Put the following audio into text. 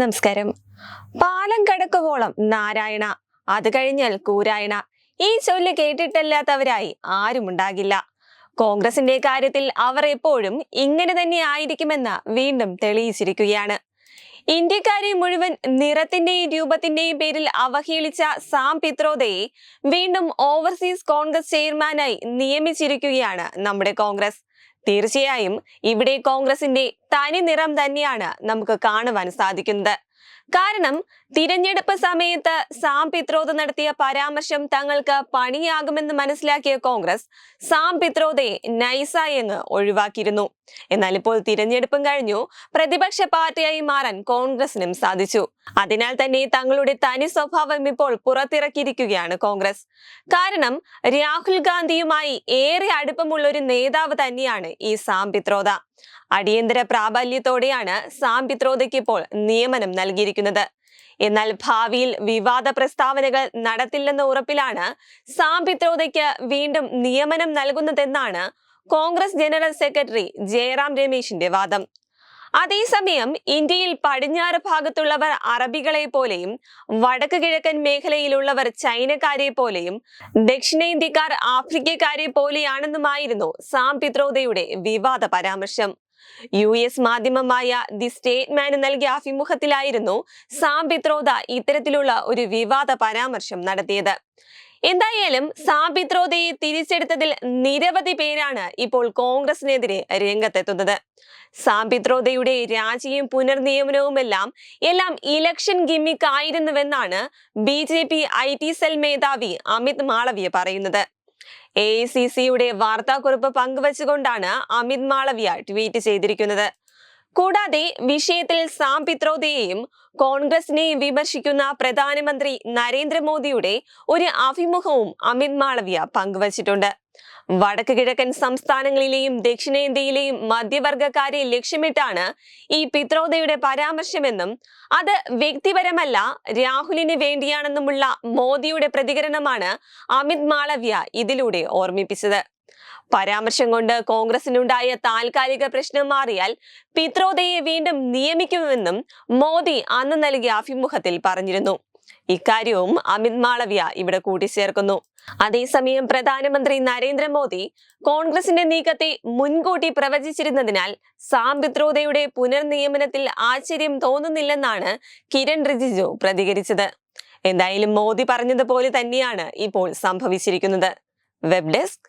നമസ്കാരം. പാലം കടക്കുവോളം നാരായണ അത് കഴിഞ്ഞാൽ കൂരായണ. ഈ ചൊല്ല് കേട്ടിട്ടല്ലാത്തവരായി ആരുമുണ്ടാകില്ല കോൺഗ്രസിന്റെ കാര്യത്തിൽ അവർ എപ്പോഴും ഇങ്ങനെ തന്നെ ആയിരിക്കുമെന്ന് വീണ്ടും തെളിയിച്ചിരിക്കുകയാണ്. ഇന്ത്യക്കാരെ മുഴുവൻ നിറത്തിന്റെയും രൂപത്തിന്റെയും പേരിൽ അവഹേളിച്ച സാം പിത്രോദയെ വീണ്ടും ഓവർസീസ് കോൺഗ്രസ് ചെയർമാനായി നിയമിച്ചിരിക്കുകയാണ് നമ്മുടെ കോൺഗ്രസ്. തീർച്ചയായും ഇവിടെ കോൺഗ്രസിന്റെ തനി നിറം തന്നെയാണ് നമുക്ക് കാണുവാൻ സാധിക്കുന്നത്. കാരണം തിരഞ്ഞെടുപ്പ് സമയത്ത് സാം പിത്രോദ നടത്തിയ പരാമർശം തങ്ങൾക്ക് പണിയാകുമെന്ന് മനസ്സിലാക്കിയ കോൺഗ്രസ് സാം പിത്രോദയെ നൈസായെന്ന് ഒഴിവാക്കിയിരുന്നു. എന്നാൽ ഇപ്പോൾ തിരഞ്ഞെടുപ്പും കഴിഞ്ഞു. പ്രതിപക്ഷ പാർട്ടിയായി മാറാൻ കോൺഗ്രസിനും സാധിച്ചു. അതിനാൽ തന്നെ തങ്ങളുടെ തനി സ്വഭാവം ഇപ്പോൾ പുറത്തിറക്കിയിരിക്കുകയാണ് കോൺഗ്രസ്. കാരണം രാഹുൽ ഗാന്ധിയുമായി ഏറെ അടുപ്പമുള്ള ഒരു നേതാവ് തന്നെയാണ് ഈ സാം പിത്രോദ അടിയന്തര പ്രാബല്യത്തോടെയാണ് സാം പിത്രോദയ്ക്ക് ഇപ്പോൾ നിയമനം നൽകിയിരിക്കുന്നത്. എന്നാൽ ഭാവിയിൽ വിവാദ പ്രസ്താവനകൾ നടത്തില്ലെന്ന ഉറപ്പിലാണ് സാം പിത്രോദയ്ക്ക് വീണ്ടും നിയമനം നൽകുന്നതെന്നാണ് കോൺഗ്രസ് ജനറൽ സെക്രട്ടറി ജയറാം രമേശിന്റെ വാദം. അതേസമയം ഇന്ത്യയിൽ പടിഞ്ഞാറ് ഭാഗത്തുള്ളവർ അറബികളെ പോലെയും വടക്ക് കിഴക്കൻ മേഖലയിലുള്ളവർ ചൈനക്കാരെ പോലെയും ദക്ഷിണേന്ത്യക്കാർ ആഫ്രിക്കക്കാരെ പോലെയാണെന്നുമായിരുന്നു സാം പിത്രോദയുടെ വിവാദ പരാമർശം. യു എസ് മാധ്യമമായ ദി സ്റ്റേറ്റ്മാന് നൽകിയ അഭിമുഖത്തിലായിരുന്നു സാം പിത്രോദ ഇത്തരത്തിലുള്ള ഒരു വിവാദ പരാമർശം നടത്തിയത്. എന്തായാലും സാബിത്രോദയെ തിരിച്ചെടുത്തതിൽ നിരവധി പേരാണ് ഇപ്പോൾ കോൺഗ്രസിനെതിരെ രംഗത്തെത്തുന്നത്. സാബിത്രോദയുടെ രാജിയും പുനർനിയമനവുമെല്ലാം എല്ലാം election ഗിമ്മിക്കായിരുന്നുവെന്നാണ് B J P I T cell മേധാവി അമിത് മാളവ്യ പറയുന്നത്. എ ഐ സി സിയുടെ വാർത്താക്കുറിപ്പ് പങ്കുവച്ചുകൊണ്ടാണ് അമിത് മാളവിയ ട്വീറ്റ് ചെയ്തിരിക്കുന്നത്. കൂടാതെ വിഷയത്തിൽ സാം പിത്രോദയെയും കോൺഗ്രസിനെയും വിമർശിക്കുന്ന പ്രധാനമന്ത്രി നരേന്ദ്രമോദിയുടെ ഒരു അഭിമുഖവും അമിത് മാളവ്യ പങ്കുവച്ചിട്ടുണ്ട്. വടക്ക് കിഴക്കൻ സംസ്ഥാനങ്ങളിലെയും ദക്ഷിണേന്ത്യയിലെയും മധ്യവർഗക്കാരെ ലക്ഷ്യമിട്ടാണ് ഈ പിത്രോദയുടെ പരാമർശമെന്നും അത് വ്യക്തിപരമല്ല രാഹുലിന് വേണ്ടിയാണെന്നുമുള്ള മോദിയുടെ പ്രതികരണമാണ് അമിത് മാളവ്യ ഇതിലൂടെ ഓർമ്മിപ്പിച്ചത്. പരാമർശം കൊണ്ട് കോൺഗ്രസിനുണ്ടായ താൽക്കാലിക പ്രശ്നം മാറിയാൽ പിത്രോദയെ വീണ്ടും നിയമിക്കുമെന്നും മോദി അന്ന് നൽകിയ അഭിമുഖത്തിൽ പറഞ്ഞിരുന്നു. ഇക്കാര്യവും അമിത് മാളവ്യ ഇവിടെ കൂട്ടിച്ചേർക്കുന്നു. അതേസമയം പ്രധാനമന്ത്രി നരേന്ദ്രമോദി കോൺഗ്രസിന്റെ നീക്കത്തെ മുൻകൂട്ടി പ്രവചിച്ചിരുന്നതിനാൽ സാം പിത്രോദയുടെ പുനർനിയമനത്തിൽ ആശ്ചര്യം തോന്നുന്നില്ലെന്നാണ് കിരൺ റിജിജു പ്രതികരിച്ചത്. എന്തായാലും മോദി പറഞ്ഞതുപോലെ തന്നെയാണ് ഇപ്പോൾ സംഭവിച്ചിരിക്കുന്നത്. Web desk